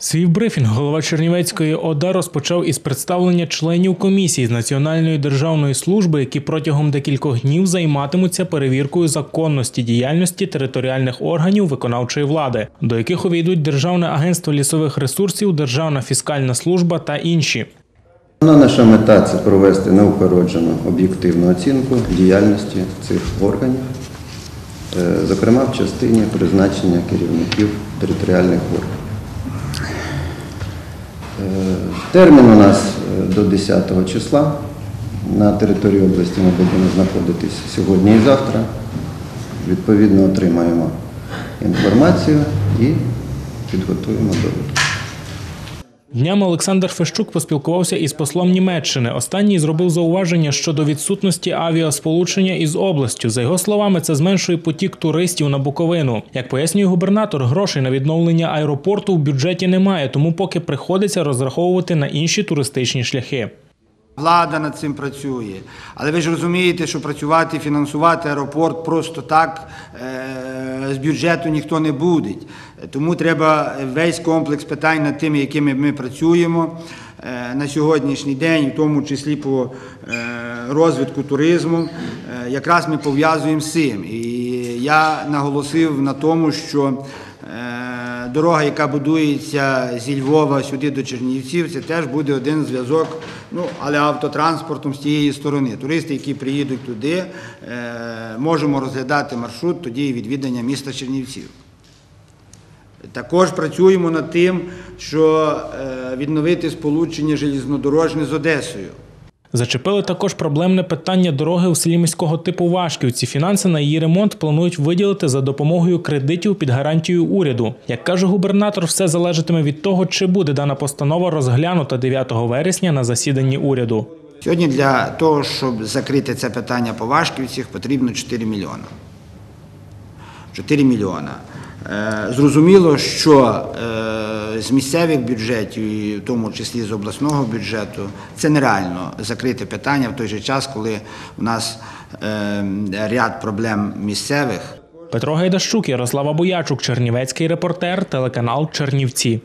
Свій брифінг голова Чернівецької ОДА розпочав із представлення членів комісії з Національної державної служби, які протягом декількох днів займатимуться перевіркою законності діяльності територіальних органів виконавчої влади, до яких увійдуть Державне агентство лісових ресурсів, Державна фіскальна служба та інші. Наша мета це провести неупереджену об'єктивну оцінку діяльності цих органів, е, зокрема в частині призначення керівників територіальних органів. Е, Термін у нас е, до 10 числа. На території області ми будемо знаходитись сьогодні і завтра. Відповідно, отримаємо інформацію і підготуємо довідку. Днями Олександр Фещук поспілкувався із послом Німеччини. Останній зробив зауваження щодо відсутності авіасполучення із областю. За його словами, це зменшує потік туристів на Буковину. Як пояснює губернатор, грошей на відновлення аеропорту в бюджеті немає, тому поки приходиться розраховувати на інші туристичні шляхи. Влада над цим працює. Але ви ж розумієте, що працювати, фінансувати аеропорт просто так е, з бюджету ніхто не буде. Тому треба весь комплекс питань над тими, якими ми працюємо е, на сьогоднішній день, в тому числі по е, розвитку туризму, якраз ми пов'язуємо з цим. І я наголосив на тому, що Дорога, яка будується зі Львова сюди до Чернівців, це теж буде один зв'язок, ну але автотранспортом з тієї сторони. Туристи, які приїдуть туди, е, можемо розглядати маршрут тоді і відвідання міста Чернівців. Також працюємо над тим, що е, відновити сполучення желізнодорожне з Одесою. Зачепили також проблемне питання дороги у селі міського типу Вашківці. Фінанси на її ремонт планують виділити за допомогою кредитів під гарантією уряду. Як каже губернатор, все залежатиме від того, чи буде дана постанова розглянута 9 вересня на засіданні уряду. Сьогодні для того, щоб закрити це питання по Вашківцях, потрібно 4 мільйони. 4 мільйона. Е, Зрозуміло, що е, з місцевих бюджетів, і в тому числі з обласного бюджету, це нереально закрити питання в той же час, коли у нас е, ряд проблем місцевих. Петро Гайдащук, Ярослава Боячук, Чернівецький репортер, телеканал Чернівці.